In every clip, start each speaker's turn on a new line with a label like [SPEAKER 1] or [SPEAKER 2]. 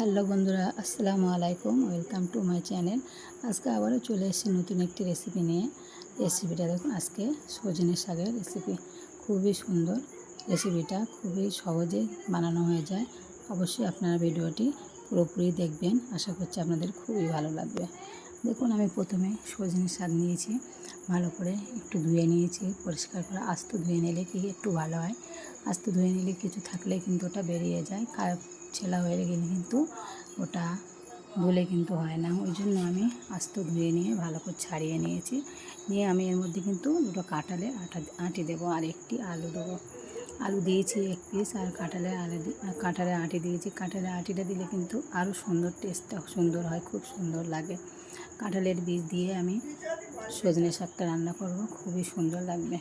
[SPEAKER 1] Hello বন্ধুরা, আসসালামু আলাইকুম, ওয়েলকাম টু মাই চ্যানেল। আজকে আবারও চলে এসেছি নতুন একটি রেসিপি নিয়ে। রেসিপিটা দেখুন, আজকে সজনে শাকের রেসিপি। খুবই সুন্দর রেসিপিটা, খুবই সহজে বানানো হয়ে যায়। অবশ্যই আপনারা ভিডিওটি পুরোপুরি দেখবেন, আশা করছি আপনাদের খুবই ভালো লাগবে। দেখুন, আমি প্রথমে সজনে শাক নিয়েছি, ভালো করে একটু ধুয়ে নিয়েছি, পরিষ্কার করে আস্ত ধুয়ে নিলে কি একটু ভালো হয়। আস্ত ধুয়ে নিলে কিছু থাকলে কিন্তু ওটা বেরিয়ে যায় ছেলা হয়ে গেলে কিন্তু ওটা ধুলে কিন্তু হয় না। ওই জন্য আমি আস্ত ধুয়ে নিয়ে ভালো করে ছাড়িয়ে নিয়েছি। নিয়ে আমি এর মধ্যে কিন্তু দুটো কাঁঠালে আটা আঁটি দেবো আর একটি আলু দেবো। আলু দিয়েছি এক পিস আর কাঁঠালে আলু কাঁঠালে আঁটি দিয়েছি। কাঁঠালে আঁটিটা দিলে কিন্তু আরও সুন্দর টেস্টটা সুন্দর হয়, খুব সুন্দর লাগে। কাঁঠালের বীজ দিয়ে আমি সজনে শাকটা রান্না করব, খুবই সুন্দর লাগবে।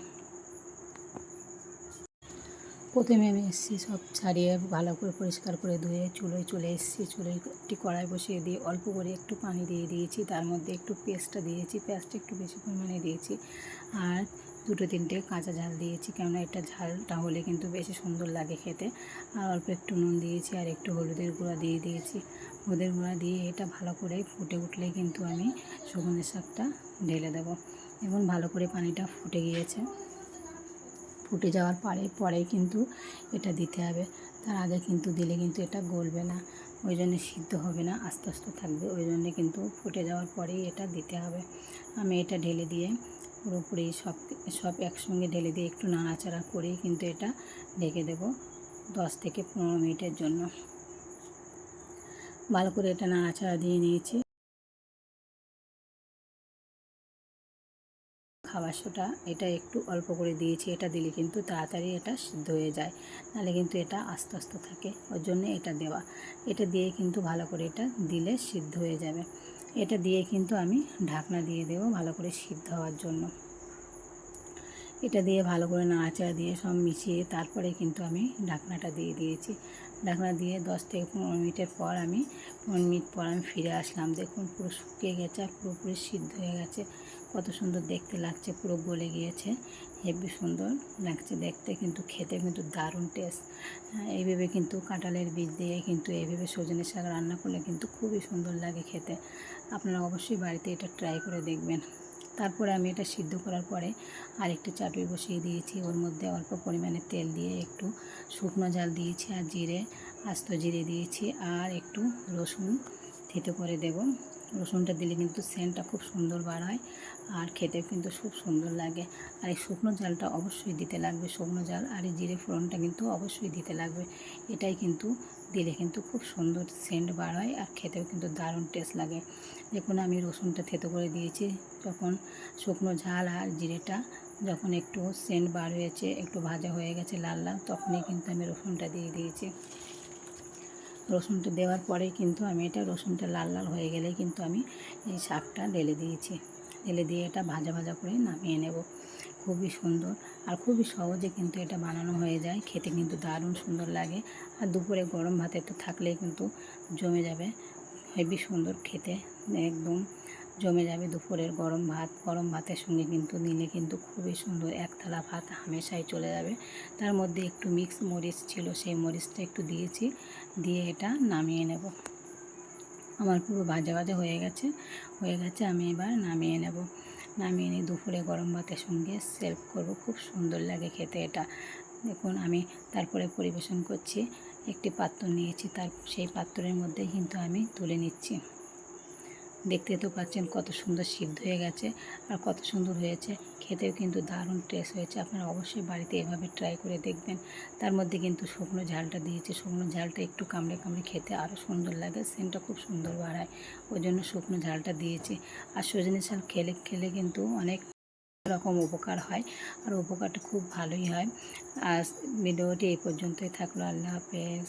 [SPEAKER 1] প্রথমে আমি এসেছি সব ছাড়িয়ে ভালো করে পরিষ্কার করে ধুয়ে চুলোয় চলে এসেছি। চুলোয় একটি কড়াই বসিয়ে দিয়ে অল্প করে একটু পানি দিয়ে দিয়েছি। তার মধ্যে একটু পেস্টটা দিয়েছি। পেঁয়াজটা একটু বেশি পরিমাণে দিয়েছি। আর দুটো তিনটে কাঁচা ঝাল দিয়েছি। কেননা এটা ঝালটা হলে কিন্তু বেশি সুন্দর লাগে খেতে। আর অল্প একটু নুন দিয়েছি আর একটু হলুদের গুঁড়া দিয়ে দিয়েছি। হলুদের গুঁড়া দিয়ে এটা ভালো করে ফুটে উঠলে কিন্তু আমি সুগন্ধের শাকটা ঢেলে দেবো। এবং ভালো করে পানিটা ফুটে গিয়েছে। ফুটে যাওয়ার পরে, পরেই কিন্তু এটা দিতে হবে। তার আগে কিন্তু দিলে কিন্তু এটা গলবে না। ওই জন্যে সিদ্ধ হবে না, আস্তে আস্তে থাকবে। ওই জন্যে কিন্তু ফুটে যাওয়ার পরেই এটা দিতে হবে। আমি এটা ঢেলে দিয়ে পুরোপুরি সব সব একসঙ্গে ঢেলে দিয়ে একটু নাড়াচাড়া করেই কিন্তু এটা ঢেকে দেব দশ থেকে পনেরো মিনিটের জন্য। ভালো করে এটা নাড়াচাড়া দিয়ে নিয়েছি। খাবার এটা একটু অল্প করে দিয়েছি, এটা দিলে কিন্তু তাড়াতাড়ি এটা সিদ্ধ হয়ে যায়। নাহলে কিন্তু এটা আস্তে আস্তে থাকে, ওর জন্য এটা দেওয়া। এটা দিয়ে কিন্তু ভালো করে এটা দিলে সিদ্ধ হয়ে যাবে। এটা দিয়ে কিন্তু আমি ঢাকনা দিয়ে দেবো ভালো করে সিদ্ধ হওয়ার জন্য। এটা দিয়ে ভালো করে নাড়াচাড়া দিয়ে সব মিশিয়ে তারপরে কিন্তু আমি ঢাকনাটা দিয়ে দিয়েছি। ঢাকনা দিয়ে দশ থেকে পনেরো মিনিটের পর আমি, পনেরো মিনিট পর আমি ফিরে আসলাম। দেখুন পুরো শুকিয়ে গেছে আর পুরোপুরি সিদ্ধ হয়ে গেছে। কত সুন্দর দেখতে লাগছে, পুরো গলে গিয়েছে। হেভি সুন্দর লাগছে দেখতে, কিন্তু খেতে কিন্তু দারুণ টেস্ট এইভাবে কিন্তু কাঁঠালের বীজ দিয়ে কিন্তু এইভাবে সজনে শাক রান্না করলে কিন্তু খুবই সুন্দর লাগে খেতে। আপনারা অবশ্যই বাড়িতে এটা ট্রাই করে দেখবেন। তারপরে আমি এটা সিদ্ধ করার পরে আরেকটি চাটুই বসিয়ে দিয়েছি। ওর মধ্যে অল্প পরিমাণে তেল দিয়ে একটু শুকনো জাল দিয়েছি আর জিরে, আস্ত জিরে দিয়েছি আর একটু রসুন থেতে করে দেব। রসুনটা দিলে কিন্তু সেন্টটা খুব সুন্দর বার হয় আর খেতে কিন্তু খুব সুন্দর লাগে। আর এই শুকনো জালটা অবশ্যই দিতে লাগবে, শুকনো জাল আর এই জিরে ফোড়নটা কিন্তু অবশ্যই দিতে লাগবে। এটাই কিন্তু দিলে কিন্তু খুব সুন্দর সেন্ট বার হয় আর খেতেও কিন্তু দারুণ টেস্ট লাগে। দেখুন আমি রসুনটা থেতো করে দিয়েছি, যখন শুকনো ঝাল আর জিরেটা যখন একটু সেন্ট বার হয়েছে, একটু ভাজা হয়ে গেছে লাল লাল, তখনই কিন্তু আমি রসুনটা দিয়ে দিয়েছি। রসুনটা দেওয়ার পরেই কিন্তু আমি এটা রসুনটা লাল লাল হয়ে গেলেই কিন্তু আমি এই শাকটা ঢেলে দিয়েছি। ঢেলে দিয়ে এটা ভাজা ভাজা করে নামিয়ে নেব। খুবই সুন্দর আর খুবই সহজে কিন্তু এটা বানানো হয়ে যায়। খেতে কিন্তু দারুণ সুন্দর লাগে। আর দুপুরে গরম ভাতে তো থাকলেই কিন্তু জমে যাবে। হেবি সুন্দর খেতে, একদম। জমে যাবে দুপুরের গরম ভাত। গরম ভাতের সঙ্গে কিন্তু নিলে কিন্তু খুবই সুন্দর এক থালা ভাত হামেশাই চলে যাবে। তার মধ্যে একটু মিক্স মরিচ ছিল, সেই মরিচটা একটু দিয়েছি। দিয়ে এটা নামিয়ে নেব। আমার পুরো ভাজা ভাজা হয়ে গেছে। হয়ে গেছে, আমি এবার নামিয়ে নেব। নামিয়ে নিয়ে দুপুরে গরম ভাতের সঙ্গে সেলফ করব। খুব সুন্দর লাগে খেতে এটা। দেখুন, আমি তারপরে পরিবেশন করছি। একটি পাত্র নিয়েছি, তার, সেই পাত্রের মধ্যে কিন্তু আমি তুলে নিচ্ছি। দেখতে তো পাচ্ছেন কত সুন্দর সিদ্ধ হয়ে গেছে আর কত সুন্দর হয়েছে। খেতেও কিন্তু দারুণ টেস্ট হয়েছে। আপনারা অবশ্যই বাড়িতে এভাবে ট্রাই করে দেখবেন। তার মধ্যে কিন্তু শুকনো ঝালটা দিয়েছি। শুকনো ঝালটা একটু কামড়ে কামড়ে খেতে আরও সুন্দর লাগে। সেন্টটা খুব সুন্দর বাড়ায়। ওই জন্য শুকনো ঝালটা দিয়েছি। আর সজনে শাল খেলে খেলে কিন্তু অনেক রকম উপকার হয় আর উপকারটা খুব ভালোই হয়। আর ভিডিওটি এই পর্যন্তই থাকল। আল্লাহ হাফেজ।